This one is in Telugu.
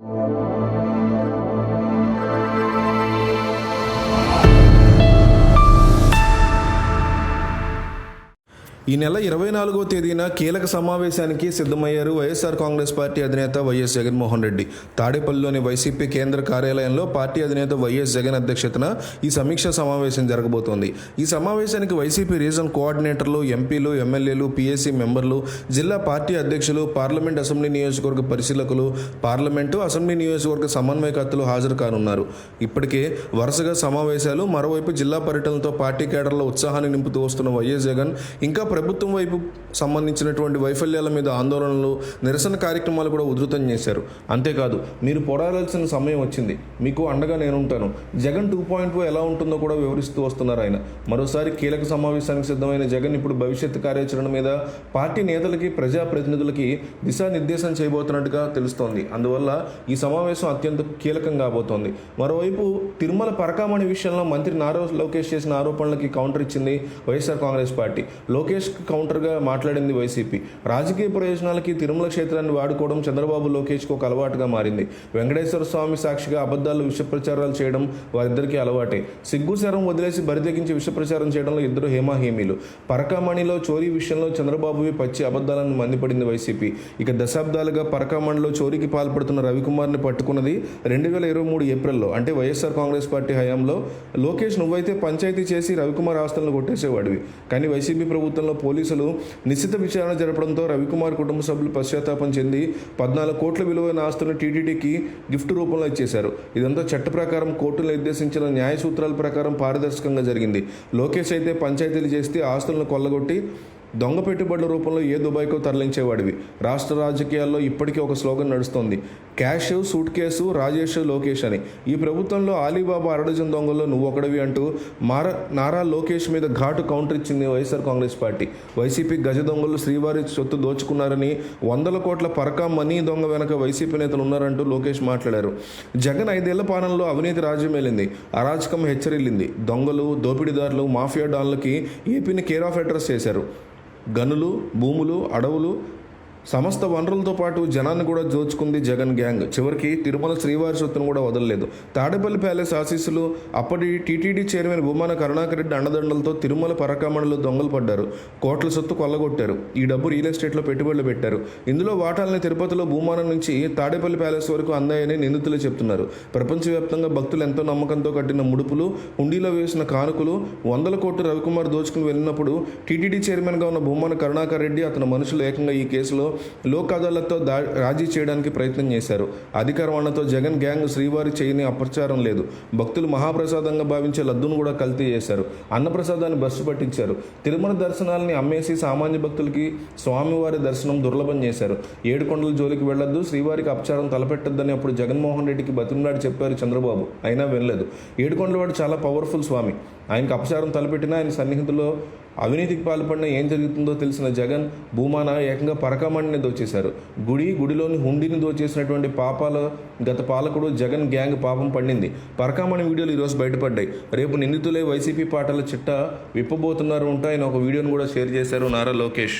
Música ఈ నెల ఇరవై నాలుగో తేదీన కీలక సమావేశానికి సిద్ధమయ్యారు వైఎస్ఆర్ కాంగ్రెస్ పార్టీ అధినేత వైఎస్ జగన్మోహన్ రెడ్డి. తాడేపల్లిలోని వైసీపీ కేంద్ర కార్యాలయంలో పార్టీ అధినేత వైఎస్ జగన్ అధ్యక్షతన ఈ సమీక్ష సమావేశం జరగబోతోంది. ఈ సమావేశానికి వైసీపీ రీజన్ కోఆర్డినేటర్లు ఎంపీలు ఎమ్మెల్యేలు పిఎస్సీ మెంబర్లు జిల్లా పార్టీ అధ్యక్షులు పార్లమెంట్ అసెంబ్లీ నియోజకవర్గ పరిశీలకులు పార్లమెంటు అసెంబ్లీ నియోజకవర్గ సమన్వయకర్తలు హాజరు కానున్నారు. ఇప్పటికే వరుసగా సమావేశాలు మరోవైపు జిల్లా పర్యటనలతో పార్టీ కేడర్లో ఉత్సాహాన్ని నింపుతూ వస్తున్న వైఎస్ జగన్ ఇంకా ప్రభుత్వం వైపు సంబంధించినటువంటి వైఫల్యాల మీద ఆందోళనలు నిరసన కార్యక్రమాలు కూడా ఉధృతం చేశారు. అంతేకాదు మీరు పోరాడాల్సిన సమయం వచ్చింది. మీకు అండగా నేను ఉంటాను జగన్ టూ పాయింట్ ఎలా ఉంటుందో కూడా వివరిస్తూ వస్తున్నారు ఆయన. మరోసారి కీలక సమావేశానికి సిద్ధమైన జగన్ ఇప్పుడు భవిష్యత్ కార్యాచరణ మీద పార్టీ నేతలకి ప్రజాప్రతినిధులకి దిశానిర్దేశం చేయబోతున్నట్టుగా తెలుస్తోంది. అందువల్ల ఈ సమావేశం అత్యంత కీలకం కాబోతోంది. మరోవైపు తిరుమల పరకామణి విషయంలో మంత్రి నారా లోకేష్ చేసిన ఆరోపణలకి కౌంటర్ ఇచ్చింది వైఎస్ఆర్ కాంగ్రెస్ పార్టీ. లోకేష్ కౌంటర్గా మాట్లాడింది వైసీపీ. రాజకీయ ప్రయోజనాలకి తిరుమల క్షేత్రాన్ని వాడుకోవడం చంద్రబాబు లోకేష్కి ఒక అలవాటుగా మారింది. వెంకటేశ్వర స్వామి సాక్షిగా అబద్ధాలు విష ప్రచారాలు చేయడం వారిద్దరికీ అలవాటే. సిగ్గు శరం వదిలేసి బరితెగించి విష ప్రచారం చేయడంలో ఇద్దరు హేమాహేమీలు. పరకామణిలో చోరీ విషయంలో చంద్రబాబువి పచ్చి అబద్ధాలను మండిపడింది వైసీపీ. ఇక దశాబ్దాలుగా పరకామణిలో చోరీకి పాల్పడుతున్న రవికుమార్ని పట్టుకున్నది రెండు వేల ఇరవై మూడు ఏప్రిల్లో. అంటే వైఎస్ఆర్ కాంగ్రెస్ పార్టీ హయాంలో లోకేష్ నువ్వైతే పంచాయతీ చేసి రవికుమార్ ఆస్తులను కొట్టేసేవాడివి. కానీ వైసీపీ ప్రభుత్వంలో పోలీసులు నిశ్చిత విచారణ జరపడంతో రవికుమార్ కుటుంబ సభ్యులు పశ్చాత్తాపం చెంది పద్నాలుగు కోట్ల విలువైన ఆస్తులను టీటీడీకి గిఫ్ట్ రూపంలో ఇచ్చేశారు. ఇదంతా చట్ట ప్రకారం కోర్టులు నిర్దేశించిన న్యాయ సూత్రాల ప్రకారం పారదర్శకంగా జరిగింది. లోకేష్ అయితే పంచాయతీలు చేస్తే ఆస్తులను కొల్లగొట్టి దొంగ పెట్టుబడుల రూపంలో ఏ దుబాయ్కో తరలించేవాడివి. రాష్ట్ర రాజకీయాల్లో ఇప్పటికీ ఒక స్లోగన్ నడుస్తోంది. Cash suitcase Rajesh Lokesh అని. ఈ ప్రభుత్వంలో అలీబాబా అరడజన్ దొంగల్లో నువ్వు ఒకడివి అంటూ మార నారా లోకేష్ మీద ఘాటు కౌంటర్ ఇచ్చింది వైఎస్ఆర్ కాంగ్రెస్ పార్టీ. వైసీపీ గజ దొంగలు శ్రీవారి సొత్తు దోచుకున్నారని వందల కోట్ల పరకా మనీ దొంగ వెనక వైసీపీ నేతలు ఉన్నారంటూ లోకేష్ మాట్లాడారు. జగన్ ఐదేళ్ళ పాలనలో అవినీతి రాజ్యం వెళ్ళింది అరాచకం హెచ్చరిల్లింది. దొంగలు దోపిడీదారులు మాఫియా డాన్లకి ఏపీని కేర్ ఆఫ్ అడ్రస్ చేశారు. గనులు భూములు అడవులు సమస్త వనరులతో పాటు జనాన్ని కూడా దోచుకుంది జగన్ గ్యాంగ్. చివరికి తిరుమల శ్రీవారి సొత్తును కూడా వదలలేదు. తాడేపల్లి ప్యాలెస్ ఆశీస్సులు అప్పటి టీటీడీ చైర్మన్ భూమాన కరుణాకర్ రెడ్డి అండదండలతో తిరుమల పరకామణిలో దొంగలు పడ్డారు. కోట్ల సొత్తు కొల్లగొట్టారు. ఈ డబ్బు రియల్ ఎస్టేట్లో పెట్టుబడులు పెట్టారు. ఇందులో వాటాలని తిరుపతిలో భూమానం నుంచి తాడేపల్లి ప్యాలెస్ వరకు అందాయని నిందితులు చెప్తున్నారు. ప్రపంచవ్యాప్తంగా భక్తులు ఎంతో నమ్మకంతో కట్టిన ముడుపులు హుండీలో వేసిన కానుకలు వందల కోట్లు రవికుమార్ దోచుకుని వెళ్ళినప్పుడు టీటీడీ చైర్మన్గా ఉన్న భూమాన కరుణాకర్ రెడ్డి అతని మనుషులు ఏకంగా ఈ కేసులో లోక్ అదాలత్తో దా రాజీ చేయడానికి ప్రయత్నం చేశారు. అధికారవాణతో జగన్ గ్యాంగ్ శ్రీవారి చేయని అప్రచారం లేదు. భక్తులు మహాప్రసాదంగా భావించే లడ్డును కూడా కల్తీ చేశారు. అన్నప్రసాదాన్ని బస్సు పట్టించారు. తిరుమల దర్శనాలని అమ్మేసి సామాన్య భక్తులకి స్వామివారి దర్శనం దుర్లభం చేశారు. ఏడుకొండల జోలికి వెళ్ళొద్దు శ్రీవారికి అపచారం తలపెట్టొద్దని అప్పుడు జగన్మోహన్ రెడ్డికి బతిమలాడి చెప్పారు చంద్రబాబు. అయినా వెళ్ళలేదు ఏడుకొండలవాడు చాలా పవర్ఫుల్ స్వామి. ఆయనకు అపచారం తలపెట్టినా ఆయన సన్నిహితుల్లో అవినీతికి పాల్పడిన ఏం జరుగుతుందో తెలిసిన జగన్ భూమాన ఏకంగా బ్రహ్మాండాన్ని దోచేశారు. గుడి గుడిలోని హుండీని దోచేసినటువంటి పాపాల గత పాలకుడు జగన్ గ్యాంగ్ పాపం పండింది. పరకామణి వీడియోలు ఈరోజు బయటపడ్డాయి. రేపు నిందితులే వైసీపీ పాటల చిట్ట విప్పబోతున్నారు ఉంటే ఆయన ఒక వీడియోను కూడా షేర్ చేశారు నారా లోకేష్.